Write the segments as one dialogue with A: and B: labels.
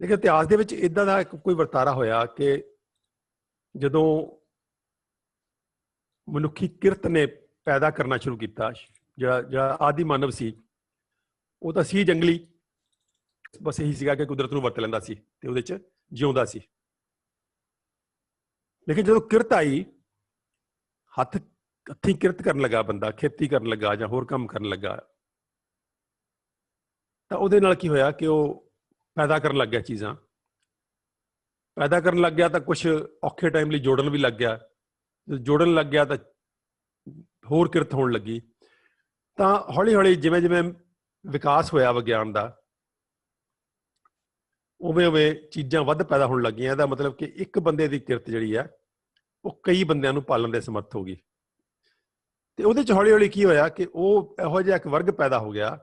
A: ਲੇਕਿਨ ਇਤਿਹਾਸ ਦੇ ਵਿੱਚ ਇਦਾਂ ਦਾ ਇੱਕ ਕੋਈ ਵਰਤਾਰਾ ਹੋਇਆ ਕਿ ਜਦੋਂ ਮਨੁੱਖੀ ਕਿਰਤ ਨੇ ਪੈਦਾ ਕਰਨਾ ਸ਼ੁਰੂ ਕੀਤਾ, ਜਿਹੜਾ ਜਿਹੜਾ ਆਦੀ ਮਾਨਵ ਸੀ, ਉਹ ਤਾਂ ਸੀ ਜੰਗਲੀ, ਬਸ ਇਹੀ ਸੀਗਾ ਕਿ ਕੁਦਰਤ ਨੂੰ ਵਰਤ ਲੈਂਦਾ ਸੀ ਤੇ ਉਹਦੇ ਚ ਜਿਉਂਦਾ ਸੀ। ਲੇਕਿਨ ਜਦੋਂ ਕਿਰਤ ਆਈ, ਹੱਥ, ਹੱਥੀਂ ਕਿਰਤ ਕਰਨ ਲੱਗਾ ਬੰਦਾ, ਖੇਤੀ ਕਰਨ ਲੱਗਾ ਜਾਂ ਹੋਰ ਕੰਮ ਕਰਨ ਲੱਗਾ, ਤਾਂ ਉਹਦੇ ਨਾਲ ਕੀ ਹੋਇਆ ਕਿ ਉਹ ਪੈਦਾ ਕਰਨ ਲੱਗ ਗਿਆ ਚੀਜ਼ਾਂ। ਪੈਦਾ ਕਰਨ ਲੱਗ ਗਿਆ ਤਾਂ ਕੁਝ ਔਖੇ ਟਾਈਮ ਲਈ ਜੋੜਨ ਵੀ ਲੱਗ ਗਿਆ। ਜੋੜਨ ਲੱਗ ਗਿਆ ਤਾਂ ਹੋਰ ਕਿਰਤ ਹੋਣ ਲੱਗੀ। ਤਾਂ ਹੌਲੀ ਹੌਲੀ ਜਿਵੇਂ ਜਿਵੇਂ ਵਿਕਾਸ ਹੋਇਆ ਵਿਗਿਆਨ ਦਾ ਉਵੇਂ ਉਵੇਂ ਚੀਜ਼ਾਂ ਵੱਧ ਪੈਦਾ ਹੋਣ ਲੱਗੀਆਂ। ਇਹਦਾ ਮਤਲਬ ਕਿ ਇੱਕ ਬੰਦੇ ਦੀ ਕਿਰਤ ਜਿਹੜੀ ਆ, ਉਹ ਕਈ ਬੰਦਿਆਂ ਨੂੰ ਪਾਲਣ ਦੇ ਸਮਰੱਥ ਹੋ ਗਈ। ਤੇ ਉਹਦੇ ਚ ਹੌਲੀ ਹੌਲੀ ਕੀ ਹੋਇਆ ਕਿ ਉਹ ਇਹੋ ਜਿਹਾ ਇੱਕ ਵਰਗ ਪੈਦਾ ਹੋ ਗਿਆ,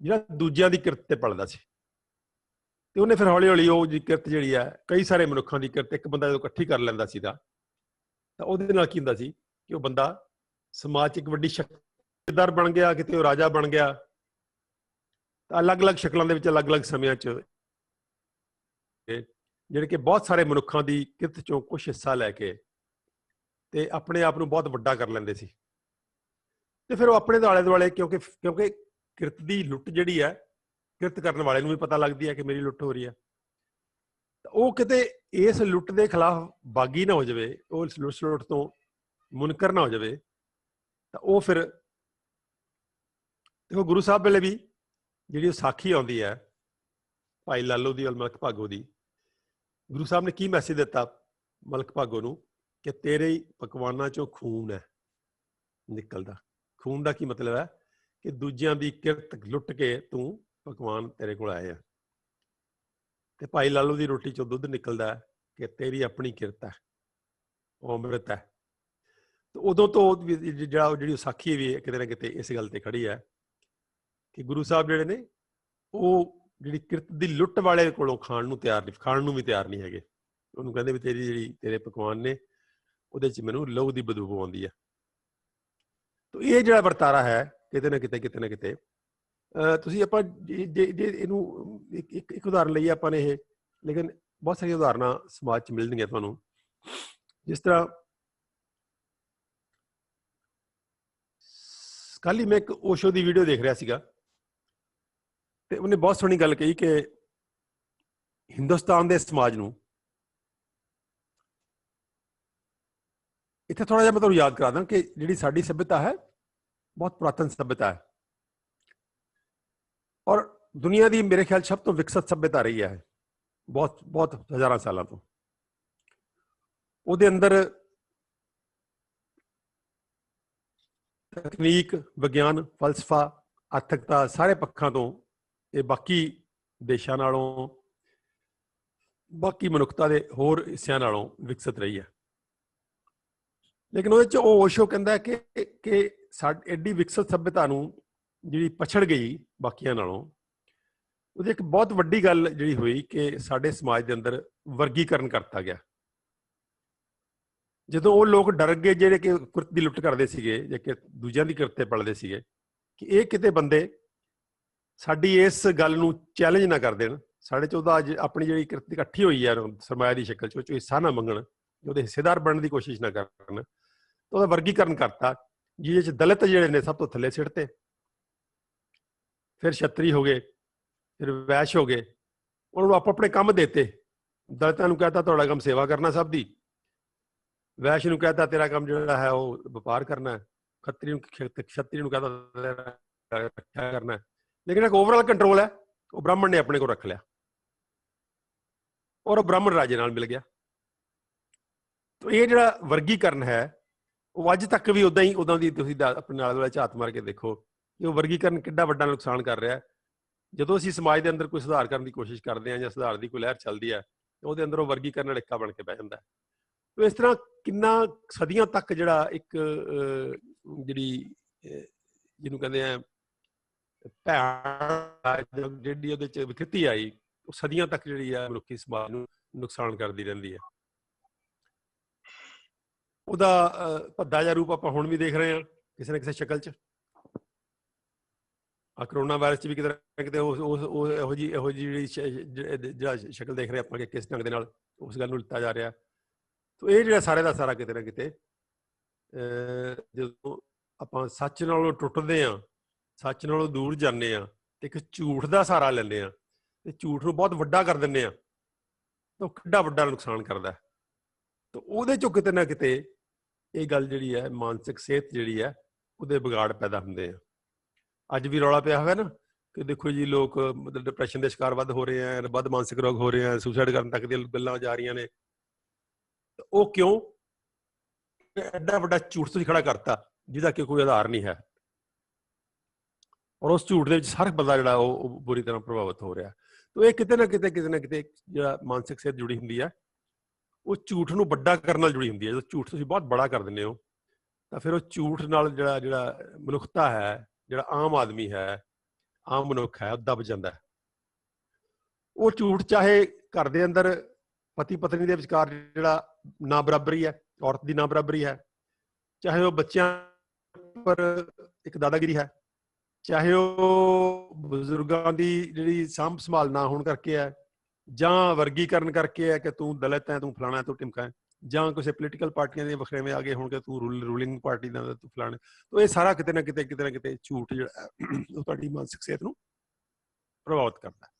A: ਜਿਹੜਾ ਦੂਜਿਆਂ ਦੀ ਕਿਰਤ ਤੇ ਪਲਦਾ ਸੀ। ਤੇ ਉਹਨੇ ਫਿਰ ਹੌਲੀ ਹੌਲੀ ਉਹ ਜੀ ਕਿਰਤ ਜਿਹੜੀ ਆ, ਕਈ ਸਾਰੇ ਮਨੁੱਖਾਂ ਦੀ ਕਿਰਤ, ਇੱਕ ਬੰਦਾ ਜਦੋਂ ਇਕੱਠੀ ਕਰ ਲੈਂਦਾ ਸੀਗਾ, ਤਾਂ ਉਹਦੇ ਨਾਲ ਕੀ ਹੁੰਦਾ ਸੀ ਕਿ ਉਹ ਬੰਦਾ ਸਮਾਜ 'ਚ ਇੱਕ ਵੱਡੀ ਸ਼ਕਤੀਦਾਰ ਬਣ ਗਿਆ, ਕਿਤੇ ਉਹ ਰਾਜਾ ਬਣ ਗਿਆ, ਤਾਂ ਅਲੱਗ-ਅਲੱਗ ਸ਼ਕਲਾਂ ਦੇ ਵਿੱਚ, ਅਲੱਗ-ਅਲੱਗ ਸਮਿਆਂ 'ਚ ਜਿਹੜੇ ਕਿ ਬਹੁਤ ਸਾਰੇ ਮਨੁੱਖਾਂ ਦੀ ਕਿਰਤ 'ਚੋਂ ਕੁਝ ਹਿੱਸਾ ਲੈ ਕੇ ਤੇ ਆਪਣੇ ਆਪ ਨੂੰ ਬਹੁਤ ਵੱਡਾ ਕਰ ਲੈਂਦੇ ਸੀ। ਤੇ ਫਿਰ ਉਹ ਆਪਣੇ ਦੁਆਲੇ ਦੁਆਲੇ ਕਿਉਂਕਿ ਕਿਉਂਕਿ ਕਿਰਤ ਦੀ ਲੁੱਟ ਜਿਹੜੀ ਹੈ ਕਿਰਤ ਕਰਨ ਵਾਲੇ ਨੂੰ ਵੀ ਪਤਾ ਲੱਗਦੀ ਹੈ ਕਿ ਮੇਰੀ ਲੁੱਟ ਹੋ ਰਹੀ ਹੈ। ਤਾਂ ਉਹ ਕਿਤੇ ਇਸ ਲੁੱਟ ਦੇ ਖਿਲਾਫ ਬਾਗੀ ਨਾ ਹੋ ਜਾਵੇ, ਉਹ ਇਸ ਲੁੱਟ ਤੋਂ ਮੁਨਕਰ ਨਾ ਹੋ ਜਾਵੇ, ਤਾਂ ਉਹ ਫਿਰ ਦੇਖੋ ਗੁਰੂ ਸਾਹਿਬ ਵੇਲੇ ਵੀ ਜਿਹੜੀ ਸਾਖੀ ਆਉਂਦੀ ਹੈ, ਭਾਈ ਲਾਲੋ ਦੀ ਔਰ ਮਲਕ ਭਾਗੋ ਦੀ, ਗੁਰੂ ਸਾਹਿਬ ਨੇ ਕੀ ਮੈਸੇਜ ਦਿੱਤਾ ਮਲਕ ਭਾਗੋ ਨੂੰ? ਕਿ ਤੇਰੇ ਹੀ ਪਕਵਾਨਾਂ ਚੋਂ ਖੂਨ ਹੈ, ਨਿਕਲਦਾ। ਖੂਨ ਦਾ ਕੀ ਮਤਲਬ ਹੈ? ਕਿ ਦੂਜਿਆਂ ਦੀ ਕਿਰਤ ਲੁੱਟ ਕੇ ਤੂੰ ਪਕਵਾਨ ਤੇਰੇ ਕੋਲ ਆਏ ਆ। ਤੇ ਭਾਈ ਲਾਲੂ ਦੀ ਰੋਟੀ ਚੋਂ ਦੁੱਧ ਨਿਕਲਦਾ ਕਿ ਤੇਰੀ ਆਪਣੀ ਕਿਰਤ ਹੈ, ਉਹ ਅੰਮ੍ਰਿਤ ਹੈ। ਤੇ ਉਦੋਂ ਤੋਂ ਜਿਹੜਾ ਜਿਹੜੀ ਸਾਖੀ ਵੀ ਕਿਤੇ ਨਾ ਕਿਤੇ ਇਸ ਗੱਲ ਤੇ ਖੜੀ ਹੈ ਕਿ ਗੁਰੂ ਸਾਹਿਬ ਜਿਹੜੇ ਨੇ, ਉਹ ਜਿਹੜੀ ਕਿਰਤ ਦੀ ਲੁੱਟ ਵਾਲੇ ਕੋਲੋਂ ਖਾਣ ਨੂੰ ਤਿਆਰ ਨਹੀਂ, ਖਾਣ ਨੂੰ ਵੀ ਤਿਆਰ ਨਹੀਂ ਹੈਗੇ। ਉਹਨੂੰ ਕਹਿੰਦੇ ਵੀ ਤੇਰੀ ਜਿਹੜੀ, ਤੇਰੇ ਪਕਵਾਨ ਨੇ, ਉਹਦੇ ਚ ਮੈਨੂੰ ਲਹੂ ਦੀ ਬਦਬੂ ਆਉਂਦੀ ਹੈ। ਤੋ ਇਹ ਜਿਹੜਾ ਵਰਤਾਰਾ ਹੈ, ਕਿਤੇ ਨਾ ਕਿਤੇ ਕਿਤੇ ਨਾ ਕਿਤੇ ਤੁਸੀਂ ਆਪਾਂ ਜੇ ਇਹਨੂੰ ਇੱਕ ਇੱਕ ਉਦਾਹਰਨ ਲਈ ਆਪਾਂ ਨੇ ਇਹ, ਲੇਕਿਨ ਬਹੁਤ ਸਾਰੀਆਂ ਉਦਾਹਰਨਾਂ ਸਮਾਜ 'ਚ ਮਿਲਣਗੀਆਂ ਤੁਹਾਨੂੰ। ਜਿਸ ਤਰ੍ਹਾਂ ਕੱਲ ਹੀ ਮੈਂ ਇੱਕ ਓਸ਼ੋ ਦੀ ਵੀਡੀਓ ਦੇਖ ਰਿਹਾ ਸੀਗਾ ਤੇ ਉਹਨੇ ਬਹੁਤ ਸੋਹਣੀ ਗੱਲ ਕਹੀ ਕਿ ਹਿੰਦੁਸਤਾਨ ਦੇ ਸਮਾਜ ਨੂੰ ਇੱਥੇ ਥੋੜਾ ਜਿਹਾ ਮੈਂ ਤੁਹਾਨੂੰ ਯਾਦ ਕਰਾ ਦਾਂ ਕਿ ਜਿਹੜੀ ਸਾਡੀ ਸਭਿਅਤਾ ਹੈ, ਬਹੁਤ ਪੁਰਾਤਨ ਸਭਿਅਤਾ ਹੈ। ਔਰ ਦੁਨੀਆ ਦੀ ਮੇਰੇ ਖਿਆਲ ਸਭ ਤੋਂ ਵਿਕਸਿਤ ਸਭਿਅਤਾ ਰਹੀ ਹੈ। ਬਹੁਤ ਬਹੁਤ ਹਜ਼ਾਰਾਂ ਸਾਲਾਂ ਤੋਂ। ਉਹਦੇ ਅੰਦਰ ਤਕਨੀਕ, ਵਿਗਿਆਨ, ਫਲਸਫਾ, ਆਰਥਿਕਤਾ ਸਾਰੇ ਪੱਖਾਂ ਤੋਂ ਇਹ ਬਾਕੀ ਦੇਸ਼ਾਂ ਨਾਲੋਂ, ਬਾਕੀ ਮਨੁੱਖਤਾ ਦੇ ਹੋਰ ਹਿੱਸਿਆਂ ਨਾਲੋਂ ਵਿਕਸਿਤ ਰਹੀ ਹੈ। ਲੇਕਿਨ ਉਹਦੇ ਚ ਉਹ ਓਸ਼ੋ ਕਹਿੰਦਾ ਕਿ ਕਿ ਸਾਡੀ, ਐਡੀ ਵਿਕਸਿਤ ਸਭਿਅਤਾ ਨੂੰ ਜਿਹੜੀ ਪਛੜ ਗਈ ਬਾਕੀਆਂ ਨਾਲੋਂ, ਉਹਦੀ ਇੱਕ ਬਹੁਤ ਵੱਡੀ ਗੱਲ ਜਿਹੜੀ ਹੋਈ ਕਿ ਸਾਡੇ ਸਮਾਜ ਦੇ ਅੰਦਰ ਵਰਗੀਕਰਨ ਕਰਤਾ ਗਿਆ। ਜਦੋਂ ਉਹ ਲੋਕ ਡਰ ਗਏ ਜਿਹੜੇ ਕਿ ਕੁਰਤ ਦੀ ਲੁੱਟ ਕਰਦੇ ਸੀਗੇ ਜਾਂ ਕਿ ਦੂਜਿਆਂ ਦੀ ਕਿਰਤੇ ਪਲਦੇ ਸੀਗੇ ਕਿ ਇਹ ਕਿਤੇ ਬੰਦੇ ਸਾਡੀ ਇਸ ਗੱਲ ਨੂੰ ਚੈਲੰਜ ਨਾ ਕਰ ਦੇਣ। ਸਾਡੇ ਚ ਉਹਦਾ ਅੱਜ ਆਪਣੀ ਜਿਹੜੀ ਕਿਰਤ ਇਕੱਠੀ ਹੋਈ ਹੈ ਸਰਮਾਇਆ ਦੀ ਸ਼ਕਲ ਚ, ਉਹ ਹਿੱਸਾ ਨਾ ਮੰਗਣ ਉਹਦੇ ਹਿੱਸੇਦਾਰ ਬਣਨ ਦੀ ਕੋਸ਼ਿਸ਼ ਨਾ ਕਰਨ। ਤਾਂ ਉਹਦਾ ਵਰਗੀਕਰਨ ਕਰਤਾ, ਜਿਹਦੇ ਚ ਦਲਿਤ ਜਿਹੜੇ ਨੇ ਸਭ ਤੋਂ ਥੱਲੇ ਸਿੱਟਤੇ ਫਿਰ ਛਤਰੀ ਹੋ ਗਏ, ਫਿਰ ਵੈਸ਼ ਹੋ ਗਏ। ਉਹਨਾਂ ਨੂੰ ਆਪ ਆਪਣੇ ਕੰਮ ਦਿੱਤੇ। ਦਲਿਤਾਂ ਨੂੰ ਕਹਤਾ, ਤੁਹਾਡਾ ਕੰਮ ਸੇਵਾ ਕਰਨਾ ਸਭ ਦੀ। ਵੈਸ਼ ਨੂੰ ਕਹਤਾ, ਤੇਰਾ ਕੰਮ ਜਿਹੜਾ ਹੈ ਉਹ ਵਪਾਰ ਕਰਨਾ ਹੈ। ਖੱਤਰੀ ਨੂੰ ਖੱਤਰੀ ਨੂੰ ਕਹਤਾ ਰੱਖਿਆ ਕਰਨਾ ਹੈ। ਲੇਕਿਨ ਇੱਕ ਓਵਰਆਲ ਕੰਟਰੋਲ ਹੈ, ਉਹ ਬ੍ਰਾਹਮਣ ਨੇ ਆਪਣੇ ਕੋਲ ਰੱਖ ਲਿਆ। ਔਰ ਉਹ ਬ੍ਰਾਹਮਣ ਰਾਜੇ ਨਾਲ ਮਿਲ ਗਿਆ। ਤਾਂ ਇਹ ਜਿਹੜਾ ਵਰਗੀਕਰਨ ਹੈ, ਉਹ ਅੱਜ ਤੱਕ ਵੀ ਉਦਾਂ ਹੀ ਉਦਾਂ ਦੀ ਤੁਸੀਂ ਆਪਣੇ ਨਾਲ ਵਾਲੇ ਝਾਤ ਮਾਰ ਕੇ ਦੇਖੋ। ਕਿ ਉਹ ਵਰਗੀਕਰਨ ਕਿੱਡਾ ਵੱਡਾ ਨੁਕਸਾਨ ਕਰ ਰਿਹਾ ਹੈ। ਜਦੋਂ ਅਸੀਂ ਸਮਾਜ ਦੇ ਅੰਦਰ ਕੋਈ ਸੁਧਾਰ ਕਰਨ ਦੀ ਕੋਸ਼ਿਸ਼ ਕਰਦੇ ਹਾਂ ਜਾਂ ਸੁਧਾਰ ਦੀ ਕੋਈ ਲਹਿਰ ਚੱਲਦੀ ਹੈ ਉਹਦੇ ਅੰਦਰ ਉਹ ਵਰਗੀਕਰਨ ਅੜਿੱਕਾ ਬਣ ਕੇ ਬਹਿ ਜਾਂਦਾ ਹੈ। ਤੋ ਇਸ ਤਰ੍ਹਾਂ ਕਿੰਨਾ ਸਦੀਆਂ ਤੱਕ ਜਿਹੜਾ ਇੱਕ ਜਿਹੜੀ ਜਿਹਨੂੰ ਕਹਿੰਦੇ ਆ, ਭੈਣ ਜਿਹੜੀ ਉਹਦੇ ਚ ਵਿਕਰਤੀ ਆਈ, ਉਹ ਸਦੀਆਂ ਤੱਕ ਜਿਹੜੀ ਆ ਮਨੁੱਖੀ ਸਮਾਜ ਨੂੰ ਨੁਕਸਾਨ ਕਰਦੀ ਰਹਿੰਦੀ ਹੈ। ਉਹਦਾ ਭੱਦਾ ਜਿਹਾ ਰੂਪ ਆਪਾਂ ਹੁਣ ਵੀ ਦੇਖ ਰਹੇ ਹਾਂ, ਕਿਸੇ ਨਾ ਕਿਸੇ ਸ਼ਕਲ 'ਚ। ਆ ਕਰੋਨਾ ਵਾਇਰਸ ਚ ਵੀ ਕਿਤੇ ਨਾ ਕਿਤੇ ਉਸ ਉਸ ਇਹੋ ਜੀ ਇਹੋ ਜਿਹੀ ਜਿਹੜੀ ਜਿਹੜਾ ਸ਼ਕਲ ਦੇਖ ਰਹੇ ਆਪਾਂ ਕਿ ਕਿਸ ਢੰਗ ਦੇ ਨਾਲ ਉਸ ਗੱਲ ਨੂੰ ਲਿੱਤਾ ਜਾ ਰਿਹਾ। ਤੋ ਇਹ ਜਿਹੜਾ ਸਾਰੇ ਦਾ ਸਾਰਾ ਕਿਤੇ ਨਾ ਕਿਤੇ ਜਦੋਂ ਆਪਾਂ ਸੱਚ ਨਾਲੋਂ ਟੁੱਟਦੇ ਆ, ਸੱਚ ਨਾਲੋਂ ਦੂਰ ਜਾਂਦੇ ਆ, ਤੇ ਇੱਕ ਝੂਠ ਦਾ ਸਹਾਰਾ ਲੈਂਦੇ ਆ, ਤੇ ਝੂਠ ਨੂੰ ਬਹੁਤ ਵੱਡਾ ਕਰ ਦਿੰਦੇ ਆ, ਤਾਂ ਉਹ ਕਿੱਡਾ ਵੱਡਾ ਨੁਕਸਾਨ ਕਰਦਾ। ਹੈ ਤਾਂ ਉਹਦੇ ਚੋਂ ਕਿਤੇ ਨਾ ਕਿਤੇ ਇਹ ਗੱਲ ਜਿਹੜੀ ਹੈ, ਮਾਨਸਿਕ ਸਿਹਤ ਜਿਹੜੀ ਹੈ, ਉਹਦੇ ਵਿਗਾੜ ਪੈਦਾ ਹੁੰਦੇ ਆ। ਅੱਜ ਵੀ ਰੌਲਾ ਪਿਆ ਹੋਇਆ ਨਾ ਕਿ ਦੇਖੋ ਜੀ ਲੋਕ ਮਤਲਬ ਡਿਪਰੈਸ਼ਨ ਦੇ ਸ਼ਿਕਾਰ ਵੱਧ ਹੋ ਰਹੇ ਆ ਵੱਧ ਮਾਨਸਿਕ ਰੋਗ ਹੋ ਰਹੇ ਆ ਸੁਸਾਈਡ ਕਰਨ ਤੱਕ ਦੀਆਂ ਗੱਲਾਂ ਜਾ ਰਹੀਆਂ ਨੇ। ਉਹ ਕਿਉਂ? ਐਡਾ ਵੱਡਾ ਝੂਠ ਤੁਸੀਂ ਖੜਾ ਕਰਤਾ, ਜਿਹਦਾ ਕਿ ਕੋਈ ਆਧਾਰ ਨਹੀਂ ਹੈ। ਔਰ ਉਸ ਝੂਠ ਦੇ ਵਿੱਚ ਹਰ ਬੰਦਾ ਜਿਹੜਾ ਉਹ ਬੁਰੀ ਤਰ੍ਹਾਂ ਪ੍ਰਭਾਵਿਤ ਹੋ ਰਿਹਾ। ਤਾਂ ਇਹ ਕਿਤੇ ਨਾ ਕਿਤੇ ਕਿਤੇ ਨਾ ਕਿਤੇ ਜਿਹੜਾ ਮਾਨਸਿਕ ਸਿਹਤ ਜੁੜੀ ਹੁੰਦੀ ਹੈ ਉਹ ਝੂਠ ਨੂੰ ਵੱਡਾ ਕਰਨ ਨਾਲ ਜੁੜੀ ਹੁੰਦੀ ਹੈ ਜਦੋਂ ਝੂਠ ਤੁਸੀਂ ਬਹੁਤ ਬੜਾ ਕਰ ਦਿੰਦੇ ਹੋ, ਤਾਂ ਫਿਰ ਉਹ ਝੂਠ ਨਾਲ ਜਿਹੜਾ ਜਿਹੜਾ ਮਨੁੱਖਤਾ ਹੈ ਜਿਹੜਾ ਆਮ ਆਦਮੀ ਹੈ, ਆਮ ਮਨੁੱਖ ਹੈ, ਉਹ ਦਬ ਜਾਂਦਾ ਹੈ। ਉਹ ਝੂਠ ਚਾਹੇ ਘਰ ਦੇ ਅੰਦਰ ਪਤੀ ਪਤਨੀ ਦੇ ਵਿਚਕਾਰ ਜਿਹੜਾ ਨਾ ਬਰਾਬਰੀ ਹੈ, ਔਰਤ ਦੀ ਨਾ ਬਰਾਬਰੀ ਹੈ, ਚਾਹੇ ਉਹ ਬੱਚਿਆਂ ਪਰ ਇੱਕ ਦਾਦਾਗਿਰੀ ਹੈ, ਚਾਹੇ ਉਹ ਬਜ਼ੁਰਗਾਂ ਦੀ ਜਿਹੜੀ ਸਾਂਭ ਸੰਭਾਲ ਨਾ ਹੋਣ ਕਰਕੇ ਹੈ, ਜਾਂ ਵਰਗੀਕਰਨ ਕਰਕੇ ਹੈ ਕਿ ਤੂੰ ਦਲਿਤ ਹੈ, ਤੂੰ ਫਲਾਣਾ ਹੈ, ਤੂੰ ਟਿਮਕਾ ਹੈ ਜਾਂ ਕਿਸੇ ਪੋਲੀਟੀਕਲ ਪਾਰਟੀਆਂ ਦੇ ਵਖਰੇਵੇਂ ਆ ਗਏ ਹੋਣਗੇ ਕਿ ਤੂੰ ਰੂਲਿੰਗ ਪਾਰਟੀ ਦਾ ਤੂੰ ਫਲਾਣੇ, ਤੋ ਇਹ ਸਾਰਾ ਕਿਤੇ ਨਾ ਕਿਤੇ ਕਿਤੇ ਨਾ ਕਿਤੇ ਝੂਠ ਜਿਹੜਾ ਉਹ ਤੁਹਾਡੀ ਮਾਨਸਿਕ ਸਿਹਤ ਨੂੰ ਪ੍ਰਭਾਵਿਤ ਕਰਦਾ। ਹੈ